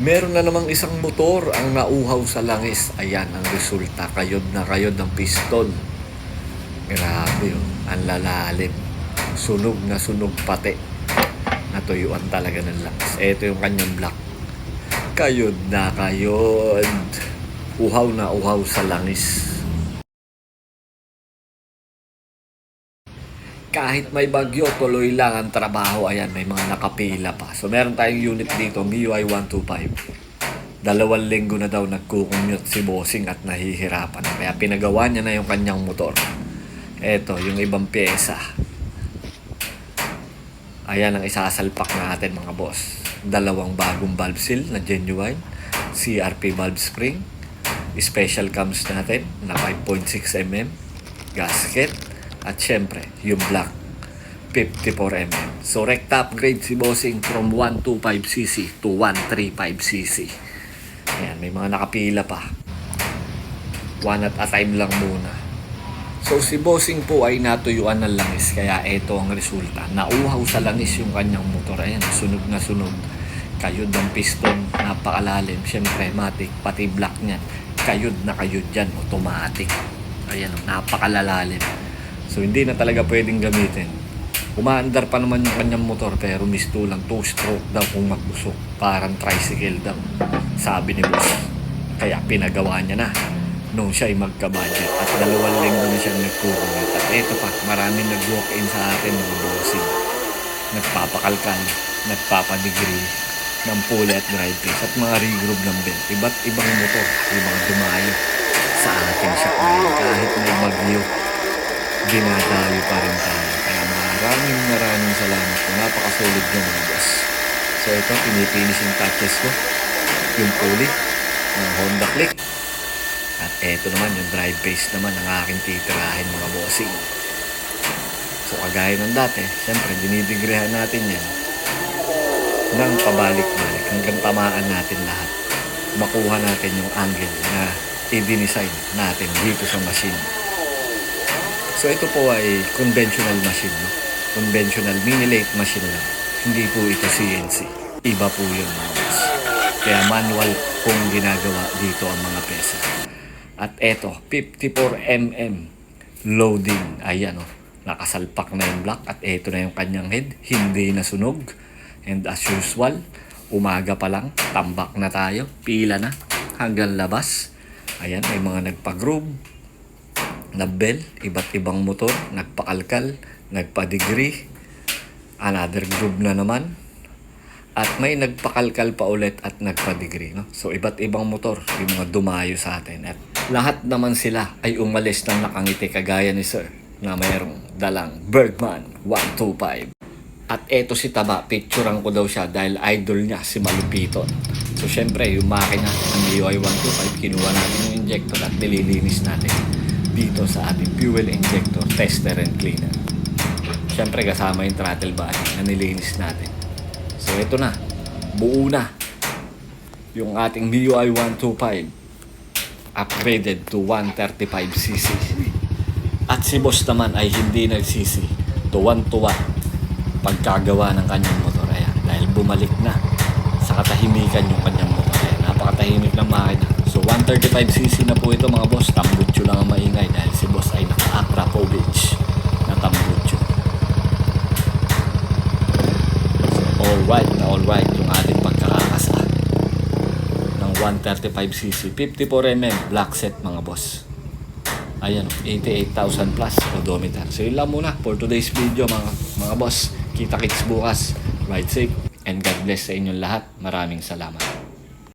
Meron na namang isang motor ang nauhaw sa langis. Ayan ang resulta. Kayod na kayod ng piston. Grabe oh. Ang lalalim. Sunog na sunog pati. Natuyuan talaga ng langis. Ito yung kanyang block. Kayod na kayod. Uhaw na uhaw sa langis. Kahit may bagyo, tuloy lang ang trabaho. Ayan, may mga nakapila pa. So, meron tayong unit dito, MIUI 125. Dalawang linggo na daw nagkukumute si Bossing at nahihirapan. Kaya pinagawa niya na yung kanyang motor. Eto, yung ibang pyesa. Ayan ang isasalpak natin mga boss. Dalawang bagong valve seal na genuine. CRP valve spring. Special cams natin na 5.6mm. Gasket. At syempre, yung black 54mm. So, recta upgrade si Bossing from 125cc to 135cc. Ayan, may mga nakapila pa. One at a time lang muna. So, si Bossing po ay natuyuan ng langis. Kaya ito ang resulta. Nauhaw sa langis yung kanyang motor. Ayan, sunog na sunog. Kayod ng piston, napakalalim. Siyempre, matic, pati black niyan. Kayod na kayod dyan, automatic. Ayan, napakalalalim. So hindi na talaga pwedeng gamitin. Umaandar pa naman yung kanyang motor pero misto lang two stroke daw kung magusok. Parang tricycle daw. Sabi ni boss. Kaya pinagawa niya na nung siya ay magka-budget. At dalawang linggo na siya nagkukumit. At eto pa, maraming nag-walk-in sa atin mga bossing. Nagpapakalkal, nagpapadegree ng pulley at drive case at mga regroove ng belt. Iba't ibang motor, yung mga dumayo sa ating shop ngayon. Kahit may bagyo, dinadayo pa rin tayo. Kaya maraming maraming salamat po. Napakasolid nyo mga boss. So ito, pinifinishing touches ko. Yung pulley ng Honda Click. At eto naman, yung drive base naman ang aking titirahin mga bossing. So kagaya ng dati, syempre dinidigrehan natin yan ng pabalik-balik hanggang tamaan natin lahat. Makuha natin yung angle na i-design natin dito sa machine. So ito po ay conventional machine, no? Conventional mini lathe machine lang. Hindi po ito CNC. Iba po yun mga boss. Kaya manual pong ginagawa dito ang mga pesa. At eto, 54mm loading. Ayan o, nakasalpak na yung block at eto na yung kanyang head. Hindi na sunog. And as usual, umaga pa lang, tambak na tayo. Pila na hanggang labas. Ayan, may mga nagpa-groove, na bell, iba't ibang motor, nagpakalkal, nagpa-degree, another group na naman, at may nagpakalkal pa ulit at nagpa-degree. No? So, iba't ibang motor, yung mga dumayo sa atin. At lahat naman sila ay umalis ng nakangiti kagaya ni Sir na mayroong dalang Bergman 125. At eto si Taba, picturean ko daw siya dahil idol niya si Malupiton. So, syempre, yung makina ng MIUI 125, kinuha natin yung injector at nililinis natin dito sa ating fuel injector tester and cleaner. Siyempre kasama yung throttle body na nilinis natin. So ito na, buo na yung ating MIUI 125 upgraded to 135cc. At si boss naman ay hindi nagsisi tuwan-tuwa pagkagawa ng kanyang motor. Ayan, dahil bumalik na sa katahimikan yung kanyang motor. Ayan, napakatahimik ng makina. So 135cc na po ito mga boss. Tambutso lang ang maingay dahil si boss ay naka-Akrapovich na tambutso. So all white na all white yung ating pagkakakasa ng 135cc 54mm black set mga boss. Ayan, oh, 88,000 plus odometer. So yun lang muna for today's video mga, mga boss. Kita kits bukas. Ride safe and God bless sa inyong lahat. Maraming salamat.